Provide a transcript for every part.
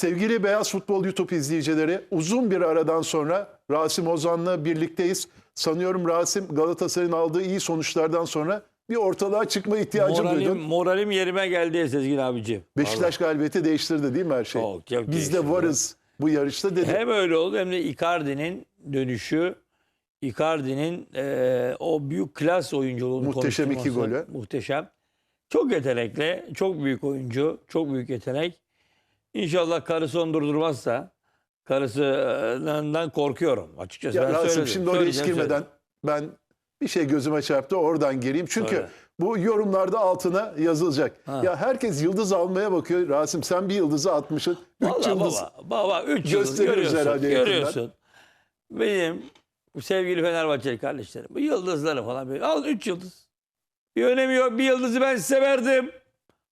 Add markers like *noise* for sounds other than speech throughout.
Sevgili Beyaz Futbol YouTube izleyicileri uzun bir aradan sonra Rasim Ozan'la birlikteyiz. Sanıyorum Rasim Galatasaray'ın aldığı iyi sonuçlardan sonra bir ortalığa çıkma ihtiyacı Moralim, duydun. moralim yerime geldi Sezgin abicim. Beşiktaş galibiyeti değiştirdi değil mi her şey? Çok, çok Biz de varız bu yarışta dedi. Hem öyle oldu hem de Icardi'nin dönüşü, Icardi'nin eee, o büyük klas oyunculuğunu Muhteşem iki golü. Muhteşem. Çok yetenekli, çok büyük oyuncu, çok büyük yetenek. İnşallah karısı onu durdurmazsa, karısından korkuyorum açıkçası. Ya ben Rasim söyledim. şimdi oraya hiç girmeden ben bir şey gözüme çarptı oradan gireyim. Çünkü Söyle. bu yorumlarda altına yazılacak. Ha. Ya herkes yıldız almaya bakıyor. Rasim sen bir yıldızı atmışsın. Üç Vallahi yıldız. baba, baba 3 yıldız görüyorsun. herhalde yakından. Görüyorsun. Benim sevgili Fenerbahçeli kardeşlerim. Bu yıldızları falan böyle. Al 3 yıldız. Bir önemi yok. Bir yıldızı ben size verdim.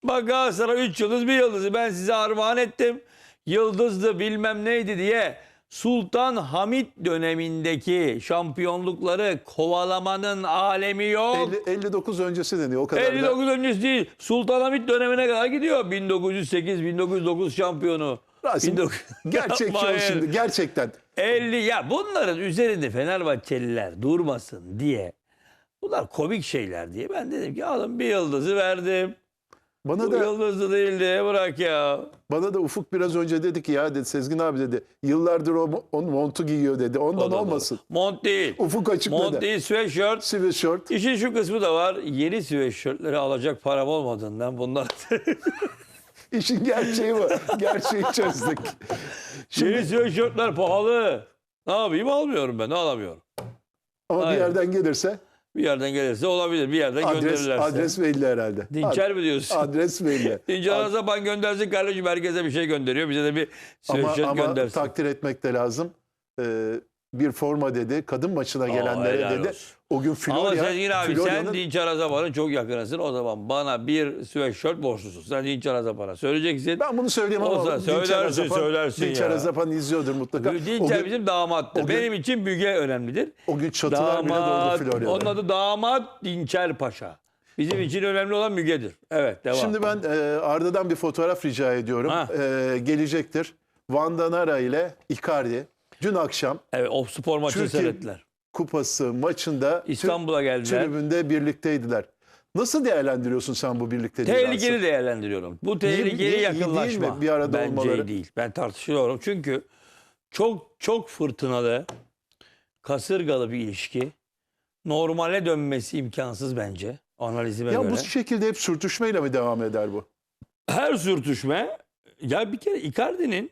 Bak Galatasaray 3 yıldız bir yıldızı ben size armağan ettim. Yıldızdı bilmem neydi diye Sultan Hamit dönemindeki şampiyonlukları kovalamanın alemi yok. 50 59 öncesi deniyor o kadar da. 59 öncesi değil. Sultan Hamit dönemine kadar gidiyor. 1908-1909 şampiyonu. Rasim 1900 *laughs* gerçekçi ol şimdi gerçekten. 50 ya bunların üzerinde Fenerbahçeliler durmasın diye. Bunlar komik şeyler diye. Ben dedim ki alın bir yıldızı verdim. Bana Bu da yıldızı değil diye bırak ya. bana da Ufuk biraz önce dedi ki ya dedi Sezgin abi dedi yıllardır o, o montu giyiyor dedi. Ondan O da- olmasın. Mont değil. Ufuk açıkladı. Mont değil sweatshirt. Sweatshirt. İşin şu kısmı da var. Yeni sweatshirtleri alacak param olmadığından bunlar *laughs* İşin gerçeği bu. Gerçeği çözdük. Yeni sweatshirtler pahalı. Ne yapayım almıyorum ben alamıyorum. Ama bir Aynen. yerden gelirse Bir yerden gelirse olabilir. Bir yerden adres gönderirlerse. adres belli herhalde. Dinçer mi diyorsun? Ad- Adres belli. *laughs* Dinçer Azaban göndersin kardeşim herkese bir şey gönderiyor. Bize de bir ama, sweatshirt ama göndersin. takdir etmek de lazım. Ee, bir forma dedi. Kadın maçına gelenlere helal dedi. olsun. O gün Ama Florya, Sezgin abi sen Dinçer Azaban'ın çok yakınısın. O zaman bana bir sweatshirt borçlusun. Sen Dinçer Azaban'a söyleyeceksin. ben bunu söyleyeyim ama Dinçer söylersin, Azapan- söylersin Dinçer. Azapan izliyordur mutlaka. Dinçer gün, bizim damattır. gün- Benim için Müge önemlidir. o gün çatılar bile doldu Damat, Florya'da. onun adı damat Dinçer Paşa. Bizim için önemli olan Müge'dir. Evet devam. Şimdi ben e, Arda'dan bir fotoğraf rica ediyorum. Ha. E, gelecektir. Van Danara ile Icardi dün akşam evet, o spor Türkiye- seyrettiler. Kupası maçında İstanbul'a geldiler. tribünde birlikteydiler. Nasıl değerlendiriyorsun sen bu birlikteliği? Tehlikeli Rasim? değerlendiriyorum. Bu iyi- tehlikeli iyi değil yakınlaşma. mi bir arada Bence olmaları? iyi değil. Ben tartışıyorum. Çünkü çok çok fırtınalı, kasırgalı bir ilişki. Normale dönmesi imkansız bence. Analizime Ya göre. bu şekilde hep sürtüşmeyle mi devam eder bu? Her sürtüşme ya bir kere Icardi'nin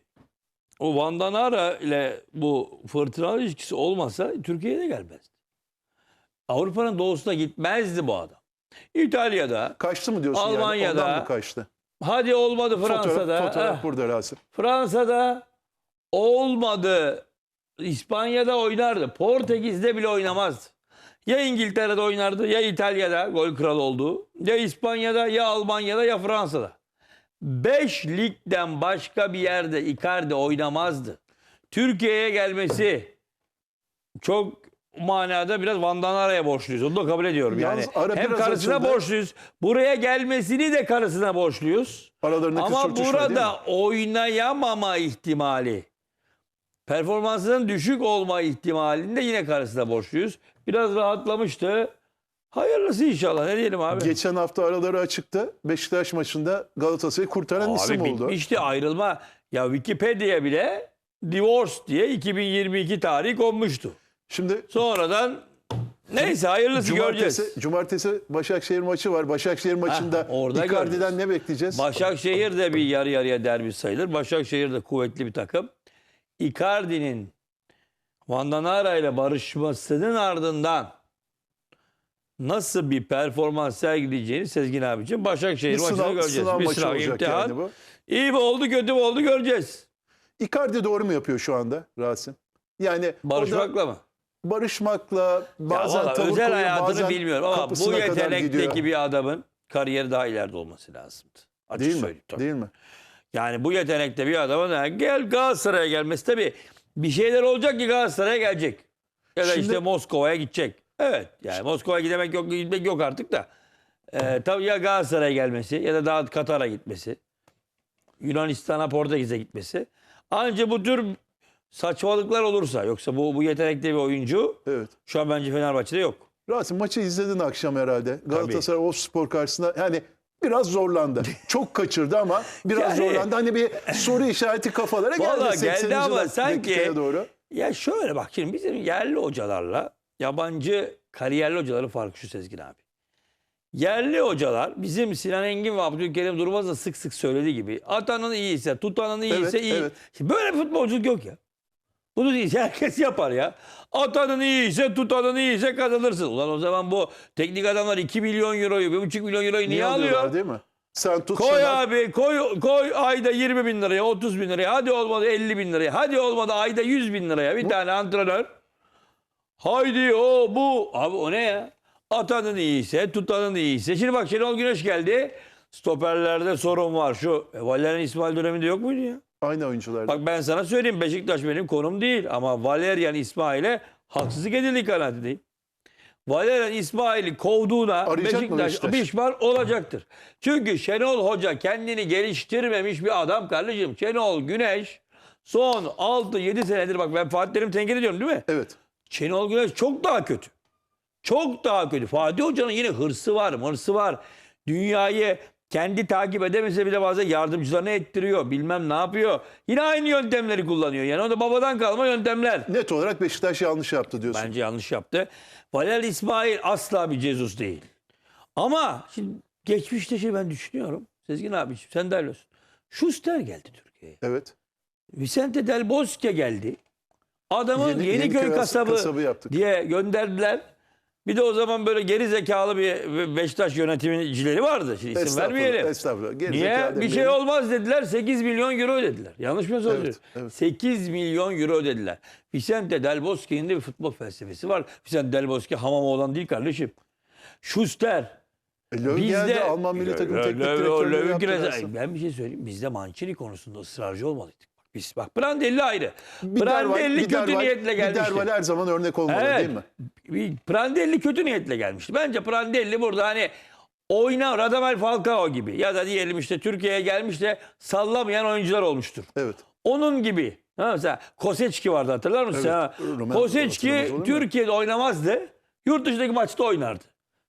o Van Danara ile bu fırtınalı ilişkisi olmasa Türkiye'ye de gelmezdi. Avrupa'nın doğusuna gitmezdi bu adam. İtalya'da, Kaçtı mı diyorsun Almanya'da- yani? Ondan mı kaçtı? hadi olmadı Fransa'da. Fotoğraf, fotoğraf eh, burada Rasim. Fransa'da olmadı. İspanya'da oynardı. Portekiz'de bile oynamazdı. Ya İngiltere'de oynardı ya İtalya'da gol kralı oldu. Ya İspanya'da ya Almanya'da ya Fransa'da. 5 ligden başka bir yerde Icardi oynamazdı. Türkiye'ye gelmesi çok manada biraz Van Danara'ya borçluyuz. Onu da kabul ediyorum. Yani Yalnız ara hem karısına açıldı. borçluyuz. Buraya gelmesini de karısına borçluyuz. Aralarındaki Ama burada oynayamama ihtimali, performansının düşük olma ihtimalinde yine karısına borçluyuz. Biraz rahatlamıştı. Hayırlısı inşallah. Ne diyelim abi? Geçen hafta araları açıktı. Beşiktaş maçında Galatasaray'ı kurtaran isim Abi oldu. bitmişti ayrılma. Ya Wikipedia bile divorce diye 2022 tarihi konmuştu. Şimdi Sonradan neyse hayırlısı göreceğiz. Cumartesi, cumartesi Başakşehir maçı var. Başakşehir maçında orada Icardi'den göreceğiz. ne bekleyeceğiz? Başakşehir de bir yarı yarıya derbi sayılır. Başakşehir de kuvvetli bir takım. Icardi'nin Van Danara ile barışmasının ardından nasıl bir performans sergileyeceğini Sezgin abicim Başakşehir bir maçında sınav, göreceğiz. sınav bir maçı sınav, olacak imtihan. yani bu. İyi mi oldu kötü mü oldu göreceğiz. Icardi doğru mu yapıyor şu anda Rasim? Yani Barışmakla mı? barışmakla bazen ya tavır özel koyuyor, hayatını bazen bilmiyorum ama bu kapısına kadar yetenekteki gidiyor. bir adamın kariyeri daha ileride olması lazımdı. Açık Değil mi? söyleyeyim. tabii. Değil mi? Yani bu yetenekte bir adamın gel Galatasaray'a gelmesi tabii bir şeyler olacak ki Galatasaray'a gelecek. Ya da Şimdi- işte Moskova'ya gidecek. Evet yani Moskova'ya gidemek yok gitmek yok artık da. Ee, tabii ya Galatasaray'a gelmesi ya da daha Katar'a gitmesi. Yunanistan'a Portekiz'e gitmesi. Anca bu tür saçmalıklar olursa yoksa bu bu yetenekli bir oyuncu Evet. şu an bence Fenerbahçe'de yok. Rasim maçı izledin akşam herhalde. Galatasaray o spor karşısında yani biraz zorlandı. *laughs* Çok kaçırdı ama biraz Yani- zorlandı. Hani bir soru işareti kafalara geldi. Vallahi geldi 80. ama sanki- dakikaya doğru. Ya şöyle bak şimdi bizim yerli hocalarla yabancı kariyerli hocaların farkı şu Sezgin abi. Yerli hocalar bizim Sinan Engin ve Abdülkerim Durmaz da sık sık söylediği gibi atanın iyiyse tutanın iyiyse Evet, iyi. evet. Şimdi böyle bir futbolculuk yok ya. Bunu değil, herkes yapar ya. Atanın iyiyse tutanın iyiyse kazanırsın. Ulan o zaman bu teknik adamlar 2 milyon euroyu 1,5 milyon euroyu niye, alıyorlar alıyor? değil mi? Sen tut Koy Şener- abi koy, koy ayda 20 bin liraya 30 bin liraya hadi olmadı 50 bin liraya hadi olmadı ayda 100 bin liraya bir tane antrenör. Haydi o bu abi o ne ya? Atanın iyiyse tutanın iyiyse. Şimdi bak Şenol Güneş geldi. Stoperlerde sorun var şu. E, Valerian İsmail döneminde yok muydu ya? Aynı oyuncular. Bak ben sana söyleyeyim Beşiktaş benim konum değil ama Valerian İsmail'e haksızlık edildiği kanaatindeyim. Valerian İsmail'i kovduğuna Arayacak mı Beşiktaş Beşiktaş? pişman olacaktır. Çünkü Şenol Hoca kendini geliştirmemiş bir adam kardeşim. Şenol Güneş son 6-7 senedir bak ben Fatih Terim tenkit ediyorum değil mi? Evet. Şenol Güneş çok daha kötü. Çok daha kötü. Fatih Hoca'nın yine hırsı var, mırsı var. Dünyayı kendi takip edemese bile bazen yardımcılarına ettiriyor. Bilmem ne yapıyor. Yine aynı yöntemleri kullanıyor. Yani o da babadan kalma yöntemler. Net olarak Beşiktaş yanlış yaptı diyorsun. Bence yanlış yaptı. Valer İsmail asla bir Jesus değil. Ama şimdi geçmişte şey ben düşünüyorum. Sezgin abi sen de olsun. Schuster geldi Türkiye'ye. Evet. Vicente Del Bosque geldi. Adamın Yeni- Yeniköy Yeniköy kasabı, kasabı yaptık. diye gönderdiler. Bir de o zaman böyle geri zekalı bir Beşiktaş yöneticileri vardı. Şimdi isim Estağfurullah. vermeyelim. Estağfurullah. Geri Niye? zekalı Bir şey demeyelim. olmaz dediler. 8 milyon euro ödediler. Yanlış mı söylüyorum? evet. 8 milyon euro ödediler. Vicente Del Bosque'nin de bir futbol felsefesi var. Vicente Del Bosque hamam olan değil kardeşim. Schuster. E, Löw geldi Alman milli takım teknik direktörlüğü Löw yaptı. Ben bir şey söyleyeyim. Biz de Mancini konusunda ısrarcı olmalıydık. Biz bak Prandelli ayrı. Bir kötü niyetle Bir gelmişti. derval her zaman örnek olmalı Evet. değil mi? Bir Prandelli kötü niyetle gelmişti. Bence Prandelli burada hani oyna Radamel Falcao gibi ya da diyelim işte Türkiye'ye gelmiş de sallamayan oyuncular olmuştur. Evet. Onun gibi. Ha, mesela Koseçki vardı hatırlar mısın? Evet, Koseçki? Türkiye'de oynamazdı. Yurt dışındaki maçta oynardı.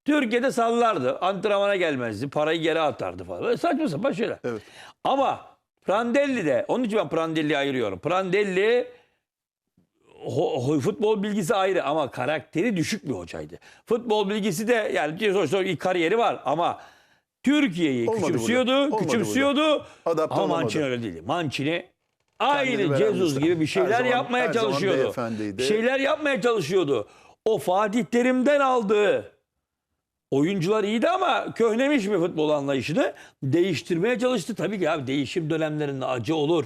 Türkiye'de sallardı. Antrenmana gelmezdi. Parayı geri atardı falan. Böyle saçma sapan şeyler. Evet. Ama Prandelli de onun için ben Prandelli'yi ayırıyorum. Prandelli futbol bilgisi ayrı ama karakteri düşük bir hocaydı. Futbol bilgisi de yani sonuçta bir kariyeri var ama Türkiye'yi küçümsüyordu, küçümsüyordu. Ama. Mancini öyle değildi. Mancini aynı bir- gibi bir şeyler zaman- yapmaya çalışıyordu. Bir şeyler yapmaya çalışıyordu. O Fatih Terim'den aldığı oyuncular iyiydi ama köhnemiş mi futbol anlayışını değiştirmeye çalıştı. Tabii ki abi değişim dönemlerinde acı olur.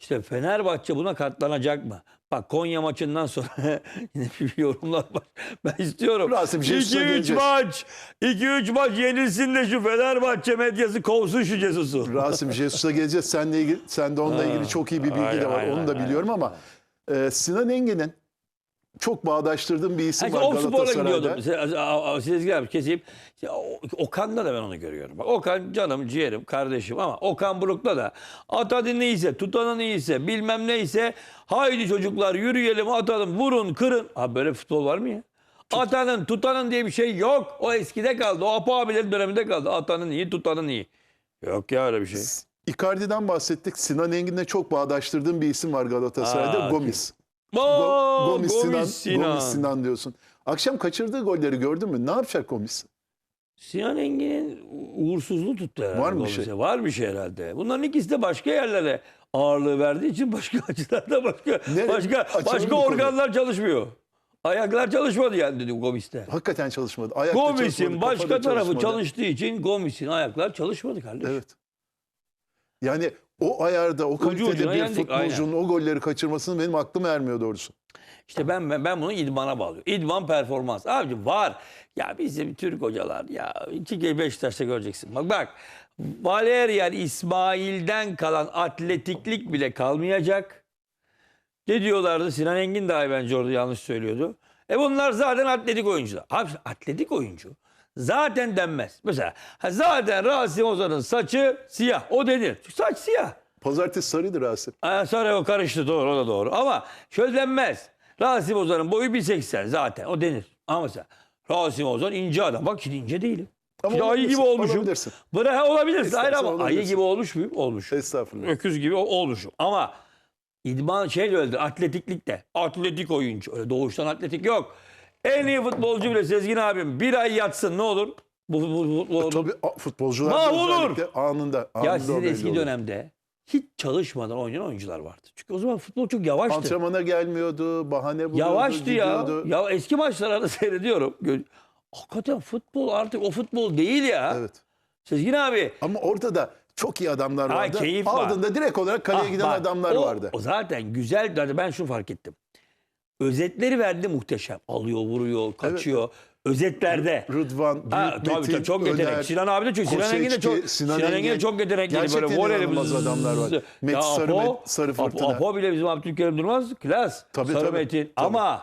İşte Fenerbahçe buna katlanacak mı? Bak Konya maçından sonra *laughs* yine bir yorumlar var. Ben istiyorum. Rasim, Jesus'a 2-3 geleceğiz. maç. 2-3 maç yenilsin de şu Fenerbahçe medyası kovsun şu Jesus'u. Rasim Jesus'a geleceğiz. Seninle ilgili, sende onunla Ha. ilgili çok iyi bir bilgi de var. Onu da biliyorum ama e, Sinan Engin'in çok bağdaştırdığım bir isim Hani var sporla Galatasaray'da. gidiyordum. Se- Sezgin abi keseyim. Okan'da da ben onu görüyorum. Bak, Okan canım, ciğerim, kardeşim ama Okan Buruk'ta da atadın neyse, tutanın iyiyse, bilmem neyse haydi çocuklar yürüyelim, atalım, vurun, kırın. Abi böyle futbol var mı ya? Atanın, tutanın diye bir şey yok. O eskide kaldı. O Apo abilerin döneminde kaldı. Atanın iyi, tutanın iyi. Yok ya öyle bir şey. Icardi'den bahsettik. Sinan Engin'le çok bağdaştırdığım bir isim var Galatasaray'da. Aa, Gomis. Go- Gomis, Sinan, Gomis Sinan. Gomis Sinan diyorsun. Akşam kaçırdığı golleri gördün mü? Ne yapacak Gomis? Sinan Engin'in uğursuzluğu tuttu herhalde. Var mı bir Gomis'e. şey? Var bir şey herhalde. Bunların ikisi de başka yerlere ağırlığı verdiği için başka *laughs* açılarda başka Ne? başka Açalım başka bu konuyu. organlar çalışmıyor. Ayaklar çalışmadı yani dedi Gomis'te. Hakikaten çalışmadı. Ayakta çalışmadı, Gomis'in kafada başka tarafı çalışmadı. çalıştığı için Gomis'in ayaklar çalışmadı kardeşim. Evet. Yani o ayarda, o kalitede bir yendik, futbolcunun o golleri kaçırmasını benim aklım ermiyor doğrusu. İşte ben, ben ben bunu idmana bağlıyorum. İdman performans. Abi var. Ya bizim Türk hocalar ya iki Beşiktaş'ta göreceksin. Bak bak. Valerian İsmail'den kalan atletiklik bile kalmayacak. Ne diyorlardı? Sinan Engin dahi bence orada yanlış söylüyordu. E bunlar zaten atletik oyuncular. Abi atletik oyuncu zaten denmez. Mesela ha zaten Rasim Ozan'ın saçı siyah. O denir. Saç siyah. Pazartesi sarıydı Rasim. Ha, sonra o karıştı doğru o da doğru. Ama şöyle denmez. Rasim Ozan'ın boyu 1.80 zaten o denir. Ama mesela Rasim Ozan ince adam. Bak şimdi ince değilim. Ama Şimdi ayı gibi olmuşum. olabilirsin. Bırak olabilirsin. Hayır ama ayı olabilirsin. gibi olmuş muyum? Olmuş. Estağfurullah. Öküz gibi olmuşum. Ama idman şey de öyledir. Atletiklikte. Atletik oyuncu. Öyle doğuştan atletik yok. En iyi futbolcu bile Sezgin abim bir ay yatsın ne olur? Bu, bu, bu, bu- Tabii a- futbolcular da Mahvolur. özellikle anında. anında ya o sizin belli eski olur. dönemde hiç çalışmadan oynayan oyuncular vardı. Çünkü o zaman futbol çok yavaştı. Antrenmana gelmiyordu, bahane buluyordu, Yavaştı ya. gidiyordu. Ya eski maçlarda *laughs* seyrediyorum. Gö- Hakikaten futbol artık o futbol değil ya. Evet. Sezgin abi. Ama orada da çok iyi adamlar Ha, vardı. keyif var. Aldığında direkt olarak kaleye Ah, giden bak, adamlar o- vardı. O zaten güzel. Ben şunu fark ettim. Özetleri verdi muhteşem. Alıyor, vuruyor, kaçıyor. Özetlerde. Rıdvan, Büyük Ha, tabii, Metin, tabii, çok yetenek. Öner, Sinan abi de çok. Sinan Engin de çok. Sinan, Sinan Engin de Engin. çok yetenekli. Böyle Gerçekten voleyli inanılmaz adamlar var. Ya Sarı, Apo- Met- Sarı Apo- Fırtına. Apo bile bizim Abdülkerim Durmaz. Klas. Tabii, Sarı tabii, Metin. tabii. Ama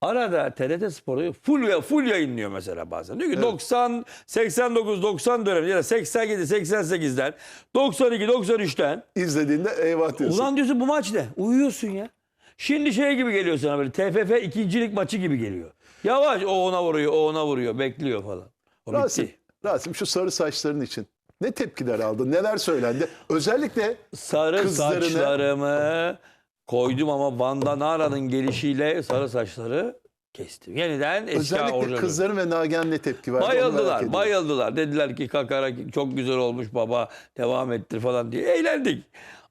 arada TRT Spor'u full, full yayınlıyor mesela bazen. Diyor ki 90, 89, 90 dönemi ya da 87, 88'den, 92, 93'ten İzlediğinde eyvah diyorsun. Ulan diyorsun bu maç ne? Uyuyorsun ya. Şimdi şey gibi geliyor sana böyle TFF ikincilik maçı gibi geliyor. Yavaş o ona vuruyor, o ona vuruyor, bekliyor falan. O Rasim, bitti. Rasim şu sarı saçların için ne tepkiler aldın, neler söylendi? Özellikle Sarı Kızlarını- saçlarımı koydum ama Vanda Nara'nın gelişiyle sarı saçları kestim. Yeniden eski özellikle orijinal. kızların ve Nagihan ne tepki verdi? Bayıldılar, bayıldılar. Dediler ki kakara çok güzel olmuş baba, devam ettir falan diye. Eğlendik.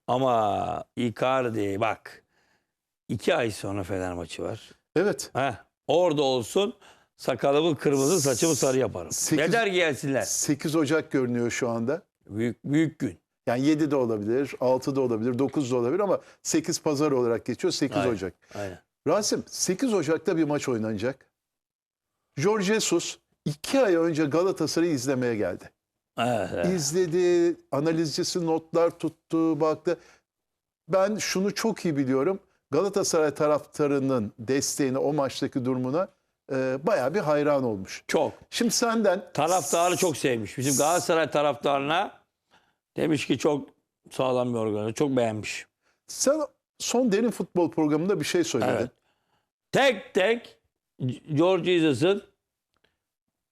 Ama Icardi bak, iki ay sonra Fener maçı var. Evet. Heh, orada olsun sakalımı kırmızı saçımı sarı yaparım. Sekiz- Yeter ki gelsinler. 8 Ocak görünüyor şu anda. Büyük, büyük gün. Yani 7 de olabilir, 6 da olabilir, 9 da olabilir ama 8 pazar olarak geçiyor 8 Aynen. Ocak. Aynen. Rasim 8 Ocak'ta bir maç oynanacak. Jorge Jesus 2 ay önce Galatasaray'ı izlemeye geldi. Evet, evet. İzledi, analizcisi notlar tuttu, baktı. Ben şunu çok iyi biliyorum. Galatasaray taraftarının desteğine, o maçtaki durumuna e, bayağı bir hayran olmuş. Çok. Şimdi senden Taraftarı çok sevmiş. Bizim Galatasaray taraftarına demiş ki çok sağlam bir organizasyon. Çok beğenmiş. sen son derin futbol programında bir şey söyledin. Evet. Tek tek George Jesus'ın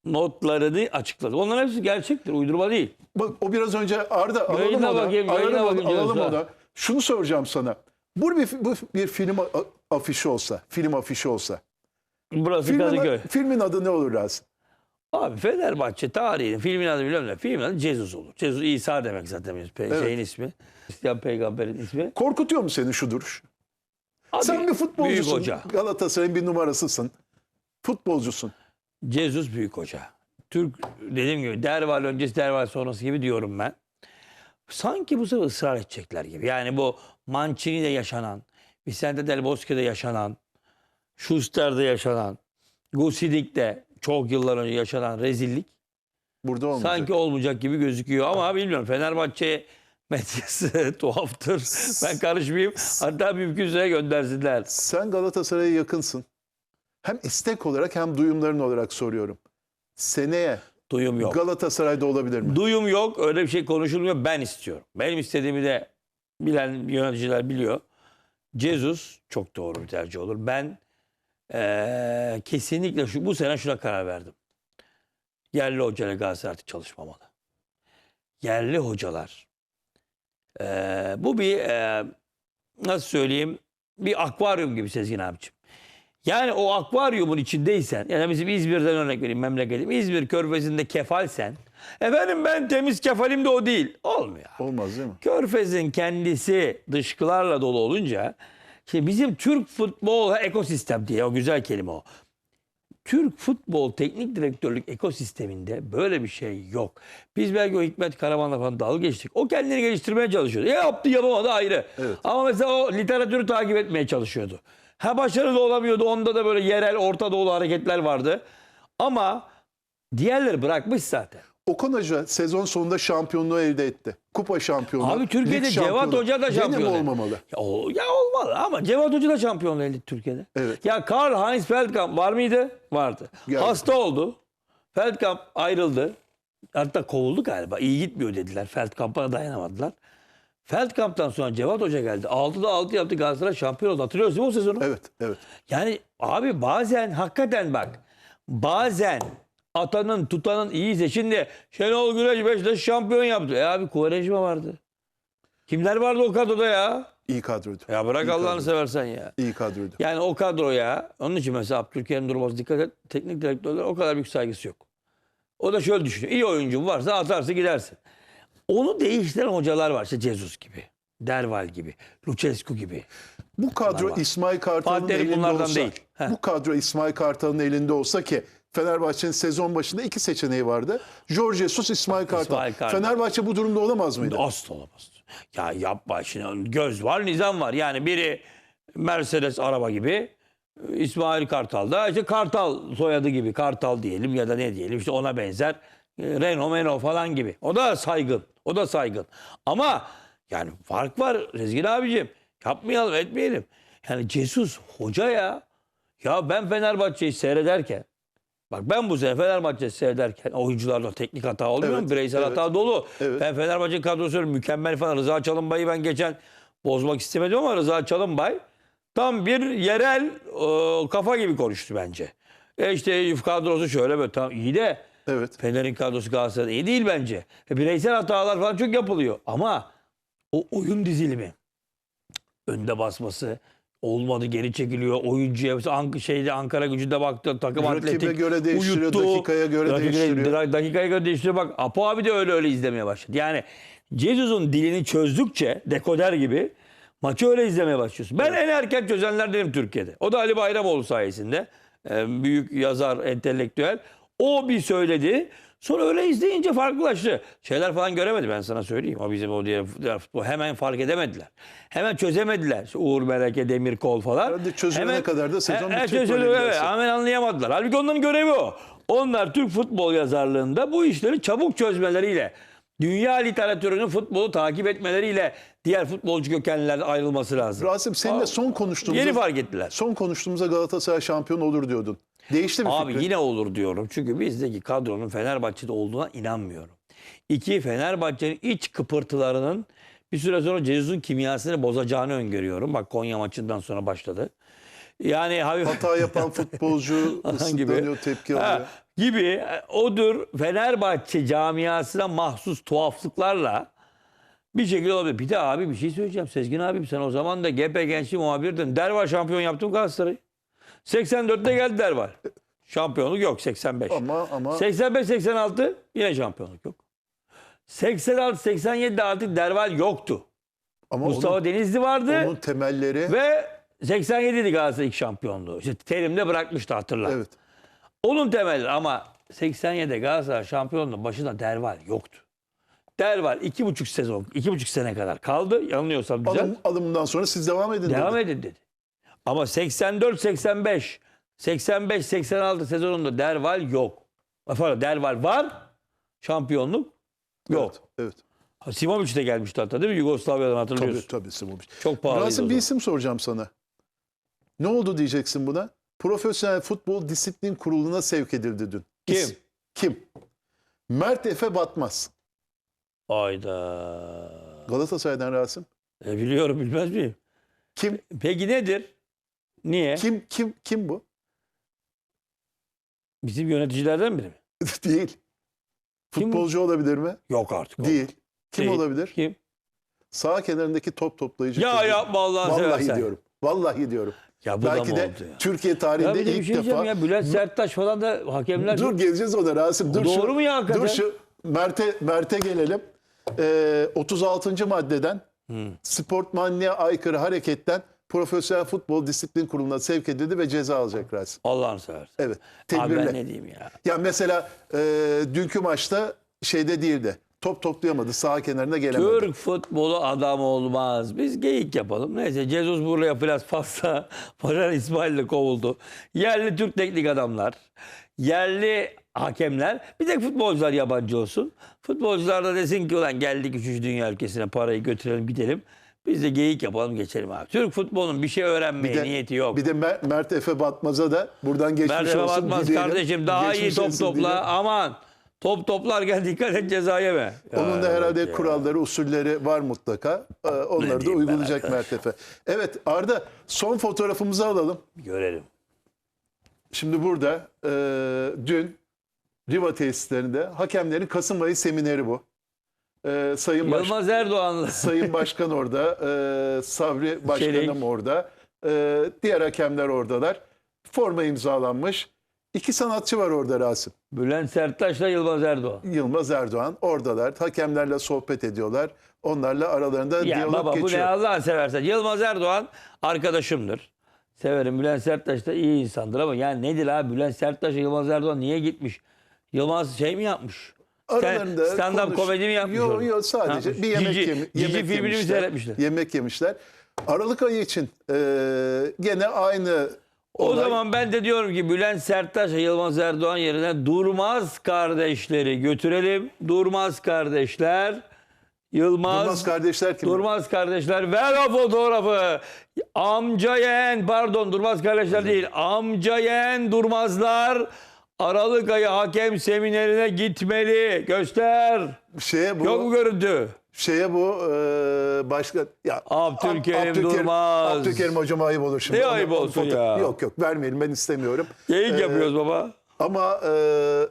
notlarını açıkladı. Onların hepsi gerçektir. Uydurma değil. Bak o biraz önce Arda alalım Yayına bakayım, Ararım yayına onu, bakayım alalım diyorsun, onu. Şunu soracağım sana. Bu bir, bu bir film afişi olsa, film afişi olsa. Burası Filmin, Kadıköy. filmin adı ne olur Rasim? Abi Fenerbahçe tarihinin filmin adı biliyorum da filmin adı Jesus olur. Jesus İsa demek zaten pe- Evet. şeyin ismi. Hristiyan peygamberin ismi. Korkutuyor mu seni şu duruş? Abi, Sen bir futbolcusun. Büyük hoca. Galatasaray'ın bir numarasısın. Futbolcusun. Jesus büyük hoca. Türk dediğim gibi Derval öncesi Derval sonrası gibi diyorum ben. Sanki bu sefer ısrar edecekler gibi. Yani bu Mancini'de yaşanan, Vicente Del Bosque'de yaşanan, Schuster'de yaşanan, Gusidik'te çok yıllar önce yaşanan rezillik Burada olmayacak. sanki olmayacak gibi gözüküyor. Ama bilmiyorum Fenerbahçe medyası *laughs* tuhaftır. Ben karışmayayım. Hatta mümkünse göndersinler. Sen Galatasaray'a yakınsın. Hem istek olarak hem duyumların olarak soruyorum. Seneye Duyum yok. Galatasaray'da olabilir mi? Duyum yok. Öyle bir şey konuşulmuyor. Ben istiyorum. Benim istediğimi de bilen yöneticiler biliyor. Jesus çok doğru bir tercih olur. Ben eee, kesinlikle şu, bu sene şuna karar verdim. Yerli hocayla Galatasaray artık çalışmamalı. Yerli hocalar. eee, bu bir eee, nasıl söyleyeyim bir akvaryum gibi Sezgin abiciğim. Yani o akvaryumun içindeysen, yani bizim İzmir'den örnek vereyim memleketim. İzmir körfezinde kefalsen, efendim ben temiz kefalim de o değil. Olmuyor. Olmaz değil mi? Körfez'in kendisi dışkılarla dolu olunca, şimdi bizim Türk futbol ekosistem diye o güzel kelime o. Türk futbol teknik direktörlük ekosisteminde böyle bir şey yok. Biz belki o Hikmet Karaman'la falan dalga geçtik. O kendini geliştirmeye çalışıyordu. Ya yaptı yapamadı ayrı. Evet. Ama mesela o literatürü takip etmeye çalışıyordu. Ha başarılı olamıyordu. Onda da böyle yerel Orta Doğulu hareketler vardı. Ama diğerleri bırakmış zaten. Okan Hoca sezon sonunda şampiyonluğu elde etti. Kupa şampiyonu. Abi Türkiye'de lig Cevat. Hoca da Gene mi şampiyon. olmamalı? Ya, o- ya olmalı ama Cevat Hoca da şampiyonluğu elde etti Türkiye'de. Evet. Ya Karl Heinz Feldkamp var mıydı? Vardı. Geldi. Hasta oldu. Feldkamp ayrıldı. Hatta kovuldu galiba. İyi gitmiyor dediler. Feldkamp'a dayanamadılar. Feldkamp'tan sonra Cevat Hoca geldi. 6'da 6 yaptı Galatasaray şampiyon oldu. Hatırlıyorsun değil mi o sezonu? Evet, evet. Yani abi bazen hakikaten bak bazen atanın tutanın iyiyse şimdi Şenol Güneş Beşiktaş şampiyon yaptı. E abi Quaresma vardı. Kimler vardı o kadroda ya? İyi kadroydu. Ya bırak İyi Allah'ını kadro. seversen ya. İyi kadroydu. Yani o kadroya onun için mesela Abdülkerim Durmaz dikkat et teknik direktörler o kadar büyük saygısı yok. O da şöyle düşünüyor. İyi oyuncun varsa atarsın gidersin. Onu değiştiren hocalar var. İşte Jesus gibi. Derval gibi. Lucescu gibi. Bu kadro var. İsmail Kartal'ın elinde bunlardan olsa, değil. Heh. bu kadro İsmail Kartal'ın elinde olsa ki Fenerbahçe'nin sezon başında iki seçeneği vardı. Jorge Jesus, İsmail Kartal. İsmail Kartal. Fenerbahçe bu durumda olamaz mıydı? Asla olamaz. Ya yapma şimdi göz var nizam var. Yani biri Mercedes araba gibi İsmail Kartal da işte Kartal soyadı gibi Kartal diyelim ya da ne diyelim işte ona benzer Renault Meno falan gibi. O da saygın. O da saygın. Ama yani fark var Rezgin abicim. Yapmayalım etmeyelim. Yani Jesus hoca ya. Ya ben Fenerbahçe'yi seyrederken Bak ben bu sene Fenerbahçe seyrederken oyuncularda teknik hata olmuyor Evet, mu? Bireysel evet. hata dolu. Evet. Ben Fenerbahçe kadrosu mükemmel falan. Rıza Çalınbay'ı ben geçen bozmak istemedim ama Rıza Çalınbay tam bir yerel e, kafa gibi konuştu bence. E işte kadrosu şöyle böyle tam iyi de Evet. Fener'in kadrosu Galatasaray'da iyi değil bence. E, bireysel hatalar falan çok yapılıyor. Ama o oyun dizilimi önde basması olmadı geri çekiliyor. Oyuncuya Ank şeyde Ankara gücünde baktı takım Rakibe atletik göre değiştiriyor, dakikaya göre Dakikaya- değiştiriyor. Dakikaya göre değiştiriyor. Bak Apo abi de öyle öyle izlemeye başladı. Yani Jesus'un dilini çözdükçe dekoder gibi maçı öyle izlemeye başlıyorsun. Ben en erken çözenlerdenim Türkiye'de. O da Ali Bayramoğlu sayesinde. Ee, büyük yazar, entelektüel. O bir söyledi. Sonra öyle izleyince farklılaştı. Şeyler falan göremedi ben sana söyleyeyim. O bizim o diğer futbol hemen fark edemediler. Hemen çözemediler. İşte Uğur Meleke, Demir Kol falan. Herhalde çözülene kadar da sezon He- he, böyle evet. Hemen anlayamadılar. Halbuki onların görevi o. Onlar Türk futbol yazarlığında bu işleri çabuk çözmeleriyle, dünya literatürünün futbolu takip etmeleriyle diğer futbolcu kökenliler ayrılması lazım. Rasim seninle son konuştuğumuzda Yeni fark ettiler. son konuştuğumuzda Galatasaray şampiyon olur diyordun. Değişti mi Abi fikrin? yine olur diyorum. Çünkü bizdeki kadronun Fenerbahçe'de olduğuna inanmıyorum. İki, Fenerbahçe'nin iç kıpırtılarının bir süre sonra Cezus'un kimyasını bozacağını öngörüyorum. Bak Konya maçından sonra başladı. Yani. Hata yapan *laughs* futbolcu Falan ıslıklanıyor, tepki Ha, alıyor. gibi e, odur Fenerbahçe camiasına mahsus tuhaflıklarla bir şekilde olabilir. Bir de abi bir şey söyleyeceğim. Sezgin abim sen o zaman da GP Gençlik muhabirdin. Derval şampiyon yaptım Galatasaray'ı. 84'te geldi Derval. Şampiyonluk yok 85. Ama ama 85-86 yine şampiyonluk yok. 86-87'de artık Derval yoktu. ama Mustafa onun, Denizli vardı onun temelleri ve 87'di Galatasaray ilk şampiyonluğu. İşte terimde bırakmıştı hatırla. evet. Onun temeli ama 87'de Galatasaray şampiyonluğunun başında Derval yoktu. Derval iki buçuk sezon, iki buçuk sene kadar kaldı. Yanılıyorsam güzel. Alım, alımından sonra siz devam edin Devam dedi. edin dedi. Ama 84-85, 85-86 sezonunda Derval yok. Pardon Derval var, şampiyonluk yok. Evet. evet. Simovic de gelmişti hatta değil mi? Yugoslavya'dan hatırlıyorsun. Tabii tabii Simovic. Çok pahalıydı Rasim bir isim soracağım sana. Ne oldu diyeceksin buna? Profesyonel Futbol Disiplin Kurulu'na sevk edildi dün. Kim? İsim- Kim? Mert Efe Batmaz. Hayda. Galatasaray'dan Rasim. E, biliyorum bilmez miyim? Kim? Peki nedir? Niye? Kim? Kim? Kim bu? Bizim yöneticilerden biri mi? *laughs* Değil. Kim? Futbolcu olabilir mi? Yok artık. Değil. Kim Değil. olabilir? Kim? Sağ kenarındaki top toplayıcı. Ya çocuğu. yapma Allah'ını Vallahi seversen. diyorum. Vallahi diyorum. Ya bu da Belki mı de oldu ya? Türkiye Ya tarihinde bir de bir ilk şey diyeceğim defa ya Bülent Serttaş falan da hakemler Dur geleceğiz ona Rasim. Dur Doğru şu, mu ya hakikaten? Dur şu Mert'e Mert'e gelelim. Ee, 36. maddeden sportmanliğe aykırı hareketten Profesyonel Futbol Disiplin Kurulu'na sevk edildi ve ceza alacak Rasim. Allah'ını seversen. Evet. Abi ben Tedbirle. ne diyeyim ya? Ya mesela e, dünkü maçta şeyde değildi. Top toplayamadı. Sağ kenarına gelemedi. Türk futbolu adam olmaz. Biz geyik yapalım. Neyse Jesus buraya biraz fazla. *laughs* Fajar İsmail de kovuldu. Yerli Türk teknik adamlar. Yerli hakemler. Bir tek futbolcular yabancı olsun. Futbolcular da desin ki ulan geldik 3. dünya ülkesine parayı götürelim gidelim. Biz de geyik yapalım geçelim abi. Türk futbolunun bir şey öğrenmeye Bir de- niyeti yok. Bir de Mer- Mert Efe Batmaz'a da buradan geçmiş Mertebe olsun Batmaz dileyelim. kardeşim daha iyi Geçmiş top olsun topla. dileyelim. Aman Top toplarken dikkat et ceza yeme. Onun da Ya, herhalde ya. kuralları, usulleri var mutlaka. Ee, Onları da uygulayacak Mertefe. Evet Arda son fotoğrafımızı alalım. Görelim. Şimdi burada e, dün Riva tesislerinde hakemlerin Kasım ayı semineri bu. E, Sayın Baş- Yılmaz Erdoğan'la *laughs* Sayın Başkan orada, e, Sabri Başkanım Çelik. orada, e, diğer hakemler oradalar. Forma imzalanmış. İki sanatçı var orada Rasim. Bülent Serttaş'la Yılmaz Erdoğan. Yılmaz Erdoğan oradalar. Hakemlerle sohbet ediyorlar. Onlarla aralarında Ya diyalog baba bu ne geçiyor. Allah seversen. Yılmaz Erdoğan arkadaşımdır. Severim. Bülent Serttaş da iyi insandır ama yani nedir abi Bülent Serttaş'a Yılmaz Erdoğan niye gitmiş? Yılmaz şey mi yapmış? Aralarında Stand up konuş- komedi mi yapmış Yok yok sadece yapmış? bir yemek, Cici- yemi- Cici yemek filmini mi yemişler. Yemek yemişler. Aralık ayı için e, gene aynı O olay. zaman ben de diyorum ki Bülent Serttaş'a Yılmaz Erdoğan yerine Durmaz kardeşleri götürelim. Durmaz kardeşler. Yılmaz, Durmaz kardeşler kim? Durmaz kardeşler ver o fotoğrafı. Amca yeğen pardon Durmaz kardeşler değil. Amca yeğen Durmazlar Aralık ayı hakem seminerine gitmeli. Göster. Şeye bu Yok mu görüntü? şeye bu e, başka ya Abdülkerim Ab- Durmaz. Abdülkerim hocam ayıp olur şimdi. Ne ayıp olsun ya? Yok yok vermeyelim ben istemiyorum. Geyik Ee, yapıyoruz baba. Ama e,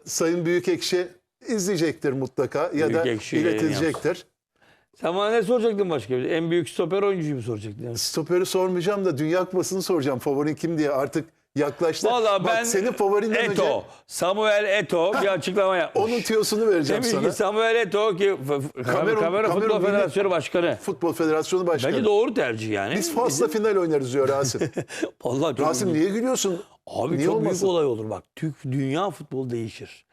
Sayın Büyükekşi izleyecektir mutlaka ya da Büyükekşi yayın iletilecektir. Sen bana ne soracaktın başka bir? En büyük stoper oyuncuyu mu soracaktın? Yani? Stoperi sormayacağım da Dünya Kupası'nı soracağım. Favorin kim diye artık yaklaştı. Valla Bak ben senin favorinden Eto, önce Samuel Eto bir açıklama yapmış. onun tüyosunu vereceğim Demiş sana. ki Samuel Eto ki Kamerun- Kamera Futbol Kamerun Milli- Federasyonu Başkanı. Futbol Federasyonu Başkanı. Bence doğru tercih yani. Biz Fas'la final oynarız diyor Rasim. *laughs* Vallahi çok Rasim niye gülüyorsun? Abi niye çok olmasın? büyük olay olur bak. Türk dünya futbolu değişir.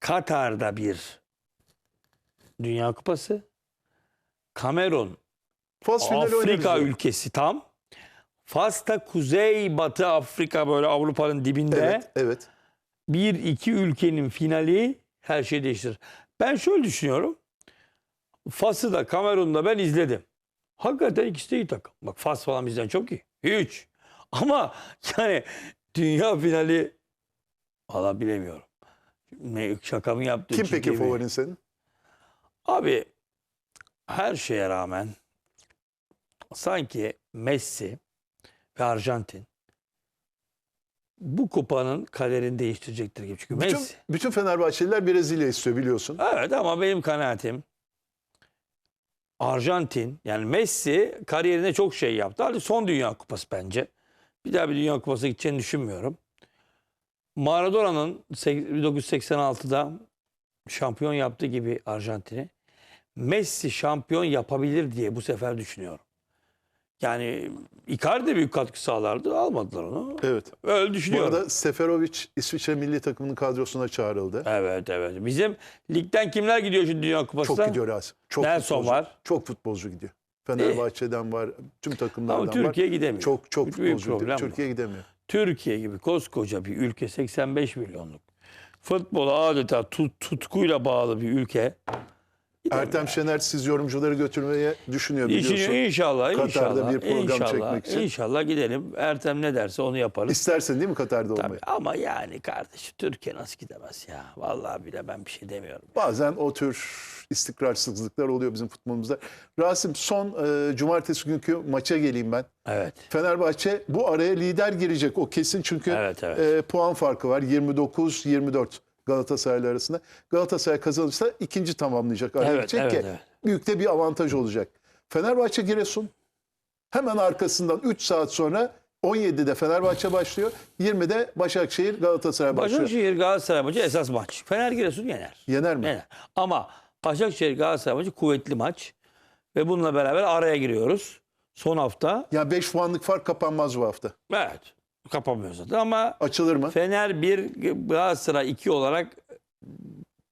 Katar'da bir Dünya Kupası. Kamerun Fas Afrika ülkesi tam. Fas'ta Kuzey Batı Afrika böyle Avrupa'nın dibinde. Evet, evet. bir iki ülkenin finali her şeyi değiştirir. Ben şöyle düşünüyorum. Fas'ı da Kamerun'da ben izledim. Hakikaten ikisi de iyi takım. Bak Fas falan bizden çok iyi. Hiç. *laughs* Ama yani dünya finali valla bilemiyorum. Ne, şaka mı yaptı? Kim peki mi? favorin senin? Abi her şeye rağmen sanki Messi ve Arjantin bu kupanın kaderini değiştirecektir gibi. Çünkü Bütün, Messi bütün Fenerbahçeliler Brezilya istiyor biliyorsun. Evet ama benim kanaatim Arjantin yani Messi kariyerinde çok şey yaptı. Hadi son Dünya Kupası bence. Bir daha bir Dünya Kupası gideceğini düşünmüyorum. Maradona'nın sek- 1986'da şampiyon yaptığı gibi Arjantin'i Messi şampiyon yapabilir diye bu sefer düşünüyorum. Yani Icardi büyük katkı sağlardı. Almadılar onu. Evet. Öyle Bu düşünüyorum. arada Seferovic İsviçre milli takımının kadrosuna çağrıldı. Evet evet. Bizim ligden kimler gidiyor şimdi Dünya Kupası'na? Çok gidiyor Rasim. Çok Nelson futbolcu, var. Çok futbolcu gidiyor. Fenerbahçe'den var, tüm takımlardan Ama Türkiye gidemiyor. var. Çok çok Büyük futbolcu gidiyor. bu. Türkiye gidemiyor. Türkiye gibi koskoca bir ülke 85 milyonluk. Futbola adeta tut, tutkuyla bağlı bir ülke. Ertem Şener siz yorumcuları götürmeye düşünüyor biliyorsun. İşini inşallah Katar'da inşallah bir program inşallah, çekmek için. İnşallah gidelim. Ertem ne derse onu yaparız. İstersin değil mi Katar'da Tabii. olmayı? Ama yani kardeş Türkiye nasıl gidemez ya? Vallahi bile ben bir şey demiyorum. Bazen o tür istikrarsızlıklar oluyor bizim futbolumuzda. Rasim son e, cumartesi günkü maça geleyim ben. Evet. Fenerbahçe bu araya lider girecek o kesin çünkü Evet, evet. e, puan farkı var 29-24 Galatasaray arasında. Galatasaray kazanırsa ikinci tamamlayacak Evet, evet, ki evet. büyük de bir avantaj olacak. Fenerbahçe Giresun hemen arkasından 3 saat sonra 17'de Fenerbahçe başlıyor. 20'de Başakşehir Galatasaray başlıyor. Başakşehir Galatasaray maçı esas maç. Fener Giresun yener. Yener mi? Yener. Ama Başakşehir Galatasaray maçı kuvvetli maç. Ve bununla beraber araya giriyoruz. Son hafta. Ya 5 puanlık fark kapanmaz bu hafta. Evet. Kapamıyoruz zaten ama Açılır mı? Fener 1, Galatasaray 2 olarak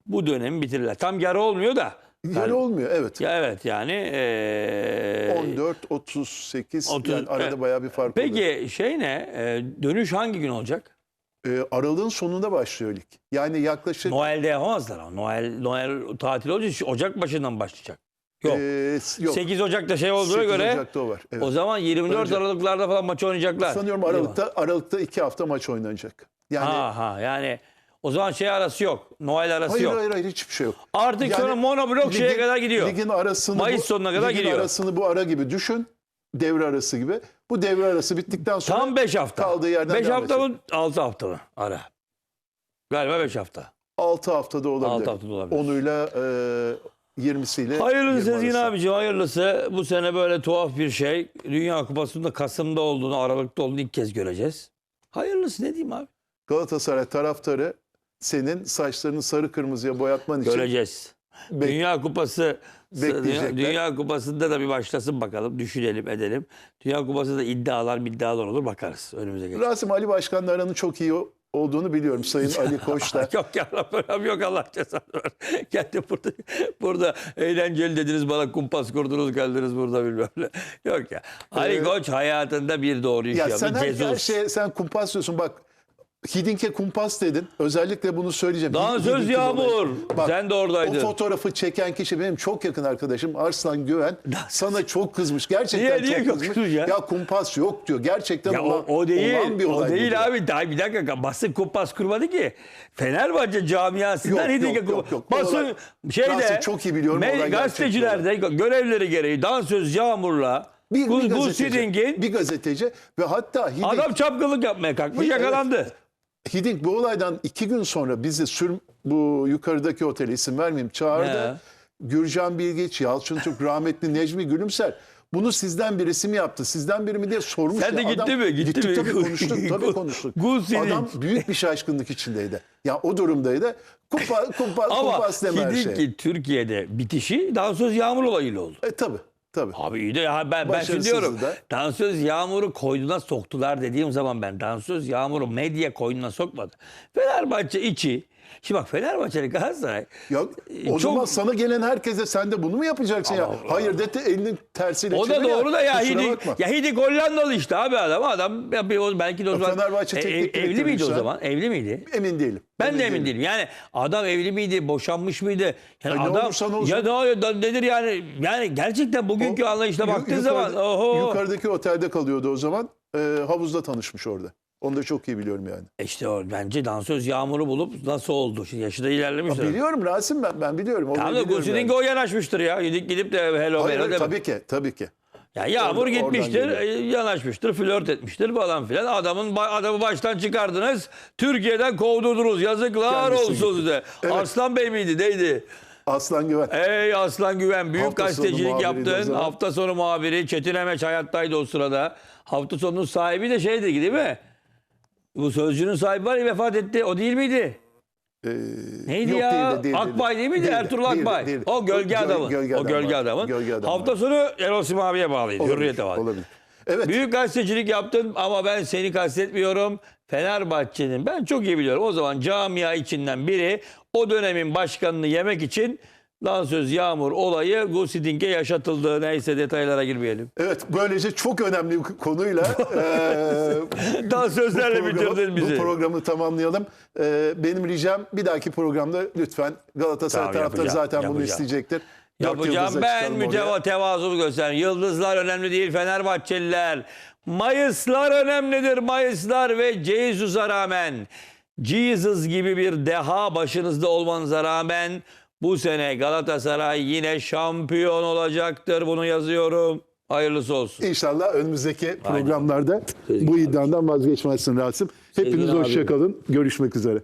bu dönemi bitirirler. Tam yarı olmuyor da. Yarı Yani- olmuyor evet. Ya evet yani. eee 14, 38 otuz- yani arada evet. bayağı bir fark oluyor. Peki şey ne? Eee, dönüş hangi gün olacak? Ee, Aralığın sonunda başlıyor lig. Yani yaklaşık Noel'de yapamazlar ama. Noel, Noel tatil olacak. Ocak başından başlayacak. Yok. Ee, yok. 8 Ocak'ta şey olduğuna 8 göre Ocak'ta o var. Evet. o zaman 24 Önce- Aralıklarda falan maç oynayacaklar. Sanıyorum Aralık'ta Aralık'ta iki hafta maç oynanacak. Yani Ha ha yani O zaman şey arası yok. Noel arası Hayır yok. hayır hayır hiçbir şey yok. Artık Yani sonra monoblok şeye ligin- kadar gidiyor. Ligin arasını Mayıs bu, sonuna kadar ligin gidiyor. arasını bu ara gibi düşün. Devre arası gibi. Bu devre arası bittikten sonra Tam 5 hafta. kaldığı yerden 5 devam hafta mı? 6 hafta mı? Ara. Galiba 5 hafta. 6 haftada olabilir. Altı haftada olabilir. Onuyla e, 20'siyle. Hayırlısı 20 Sezgin abiciğim hayırlısı. Bu sene böyle tuhaf bir şey. Dünya Kupası'nda Kasım'da olduğunu, Aralık'ta olduğunu ilk kez göreceğiz. Hayırlısı ne diyeyim abi? Galatasaray taraftarı senin saçlarını sarı kırmızıya boyatman için Göreceğiz. bek- Dünya Kupası bekleyecekler. Dünya Kupası'nda da bir başlasın bakalım. Düşünelim edelim. Dünya Kupası'nda iddialar iddialar olur bakarız önümüze gelir. Rasim Ali Başkan'la aranın çok iyi olduğunu biliyorum Sayın *laughs* Ali Koç'la. yok ya Rabbim yok Allah cezanı ver. *laughs* Kendi burada, burada eğlenceli dediniz bana kumpas kurdunuz geldiniz burada bilmem ne. Yok ya. Ali Ee, Koç hayatında bir doğru iş ya yaptı. sen her, her şeye sen kumpas diyorsun bak. Hidink'e kumpas dedin. Özellikle bunu söyleyeceğim. Daha Hidink- söz yağmur. Bak, Sen de oradaydın. O fotoğrafı çeken kişi benim çok yakın arkadaşım Arslan Güven. *laughs* Sana çok kızmış. Gerçekten Niye, niye çok kızmış. ya? ya? kumpas yok diyor. Gerçekten Ya olan, o değil. olan bir olay o değil diyor. abi. Daha bir dakika basın kumpas kurmadı ki. Fenerbahçe camiasından Yok, Hidik'e yok, yok. Basın Olay- şeyde çok iyi biliyorum, gerçek gazetecilerde görevleri gereği dansöz Yağmur'la Bir, Gus, bir gazeteci, Hiddink bir gazeteci ve hatta Hiddink, adam çapkınlık yapmaya kalkmış Evet. Hiddink bu olaydan iki gün sonra bizi sür, bu yukarıdaki otele isim vermeyeyim çağırdı. He. Gürcan Bilgeç, Yalçın Türk, rahmetli Necmi Gülümser. Bunu sizden birisi mi yaptı? Sizden biri mi diye sormuş. Sen de ya. gitti Adam- mi? Gitti Gittik mi? tabii konuştuk. *laughs* Tabii konuştuk. Adam büyük bir şaşkınlık içindeydi. Ya o durumdaydı. Kumpa, kumpa, Ama kumpas deme her şey. Türkiye'de bitişi dansöz Yağmur olayıyla oldu. E tabii. Tabii. Abi iyi de ya ben, ben Başarısızdı diyorum. da. Dansöz Yağmur'u koynuna soktular dediğim zaman ben dansöz Yağmur'u medya koynuna sokmadı. Fenerbahçe içi. Şimdi bak Fenerbahçe'li Galatasaray Ya o çok- zaman sana gelen herkese sen de bunu mu yapacaksın ya? Allah. Hayır de elinin tersiyle o da doğru da ya Kusura Hidik, bakma. ya Hidik Hollandalı işte abi adam. Adam belki de o Ya zaman Fenerbahçe E, ev- evli miydi o zaman? Evli miydi? Emin değilim. Ben de emin değilim. Yani adam evli miydi, boşanmış mıydı? Yani ne adam ya da, da nedir yani? Yani gerçekten bugünkü O- anlayışla baktığın zaman oho. Yukarıdaki otelde kalıyordu o zaman. Ee, havuzda tanışmış orada. Onu da çok iyi biliyorum yani. İşte o bence dansöz Yağmur'u bulup nasıl oldu? Şimdi yaşı da ilerlemiştir. Biliyorum Rasim ben ben biliyorum. Onu Tamam da biliyorum yani. o yanaşmıştır ya. Gidip gidip de hello Hayır, hello hayır, tabii ki tabii ki. Ya Yağmur Oradan- oradan gitmiştir, geliyor. e, yanaşmıştır, flört etmiştir falan filan. Adamın ba- adamı baştan çıkardınız. Türkiye'den kovdurdunuz. Yazıklar Kendisi olsun size. Evet. Arslan Bey miydi? Neydi? Aslan Güven. Ey Aslan Güven büyük Hafta sonu gazetecilik muhabiriydi o yaptın. zaman. Hafta sonu muhabiri Çetin Emeç hayattaydı o sırada. Hafta sonunun sahibi de şeydi değil mi? Bu sözcünün sahibi var ya vefat etti. O değil miydi? Ee, Neydi yok ya? değildi, değildi, Akbay değil miydi? Değildi, Ertuğrul değildi, Akbay. değildi. O gölge gölge o gölge var. adamın. Gölge adam Hafta sonu Erol Simavi'ye bağlıydı. Hürriyete bağlıydı. Olabilir. Evet. Büyük gazetecilik yaptın ama ben seni kastetmiyorum. Fenerbahçe'nin ben çok iyi biliyorum. O zaman camia içinden biri o dönemin başkanını yemek için dansöz Yağmur olayı Gusidink'e yaşatıldı. Neyse detaylara girmeyelim. Evet böylece çok önemli bir konuyla *laughs* eee Dansözlerle bitirdin bizi. Bu programı tamamlayalım. Eee, benim ricam bir dahaki programda lütfen Galatasaray Tamam, taraftarı yapacağım, zaten bunu yapacağım. isteyecektir. Dört Yapacağım ben müteva tevazu göster. Yıldızlar önemli değil Fenerbahçeliler. Mayıslar önemlidir Mayıslar ve Jesus'a rağmen Jesus gibi bir deha başınızda olmanıza rağmen bu sene Galatasaray yine şampiyon olacaktır. Bunu yazıyorum. Hayırlısı olsun. İnşallah önümüzdeki programlarda bu iddiadan vazgeçmezsin Rasim. Hepiniz Sevgili abi. hoşça kalın. Görüşmek üzere.